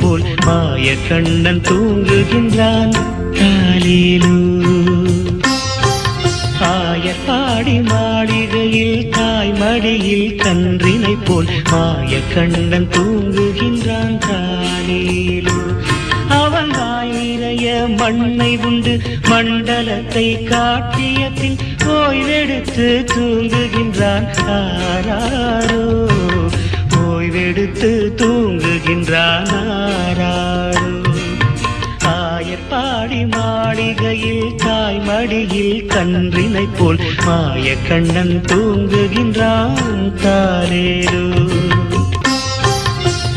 போல் மாய கண்ணன் தூங்குகின்றான். காலிலு. பாடி மாளிகையில் தாய் மடியில் கன்றினை போல் மாய கண்ணன் தூங்குகின்றான். காலிலு. அவன் வாயிறைய மண்ணை உண்டு மண்டலத்தை காட்டிய பின் ஓய்வெடுத்து தூங்குகின்றான். ஆராரோ. எடுத்து தூங்குகின்றான் ஆயர்பாடி மாளிகையில் தாய்மடியில் கன்றினை போல் மாய கண்ணன் தூங்குகின்றான் தாரேரு.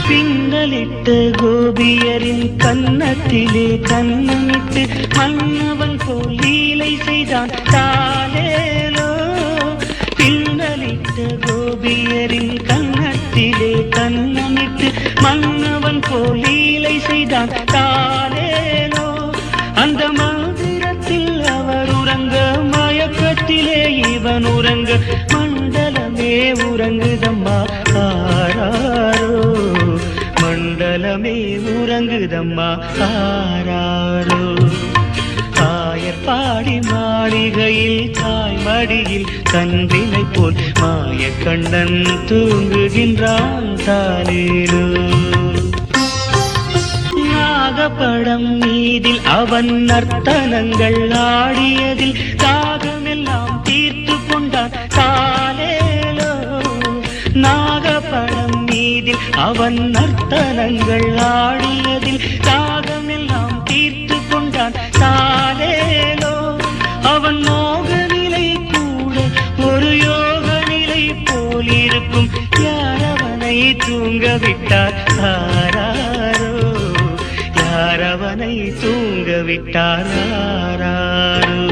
பின்னலிட்டு கோபியரின் கன்னத்திலே கண்ணமிட்டு மன்னவன் போல் லீலை செய்தான் தாரேரு போல் லீலை செய்தான் தாலேலோ அந்த மந்திரத்தில் அவர் உறங்க மயக்கத்திலே இவன் உறங்க மண்டலமே உறங்குதம்மா. ஆராரோ மண்டலமே உறங்குதம்மா. ஆராரோ ஆயர் பாடி மாளிகையில் தாய் மடியில் கன்றினை போல் மாய கண்ணன் தூங்குகின்றான். தானேரோ நாகப்படம் மீதில் அவன் நர்த்தனங்கள் ஆடியதில் தாகமெல்லாம் தீர்த்து கொண்டான் காலேலோ நாகப்படம் மீதில் அவன் நர்த்தனங்கள் ஆடியதில் தாகமெல்லாம் தீர்த்து கொண்டான் காலேலோ அவன் மோக நிலை கூட ஒரு யோக நிலை போலிருக்கும். யார் அவனை தூங்க விட்டார் யார் அவனை தூங்க விட்டார் ஆராரோ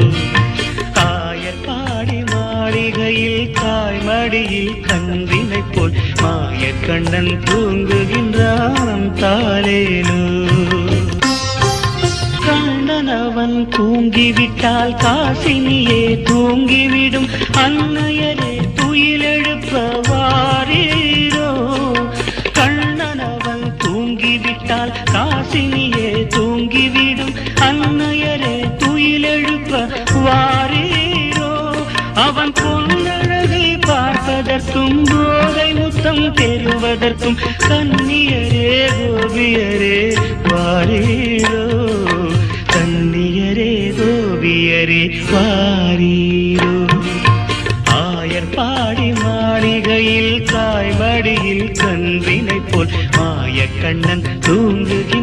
ஆயர்பாடி மாளிகையில் தாய் மடியில் கன்றினை போல் மாய கண்ணன் தூங்குகின்றான் தாலேலோ கண்ணனவன் தூங்கிவிட்டால் காசினியே தூங்கிவிடும் அன்னையரே. முத்தம் பெறுவதற்கும் கண்ணியரே கோபியரே வாரீரோ. கண்ணியரே கோபியரே வாரீரோ. ஆயர் பாடி மாளிகையில் தாய் மடியில் கன்றினை போல் மாய கண்ணன் தூங்குகின்றான்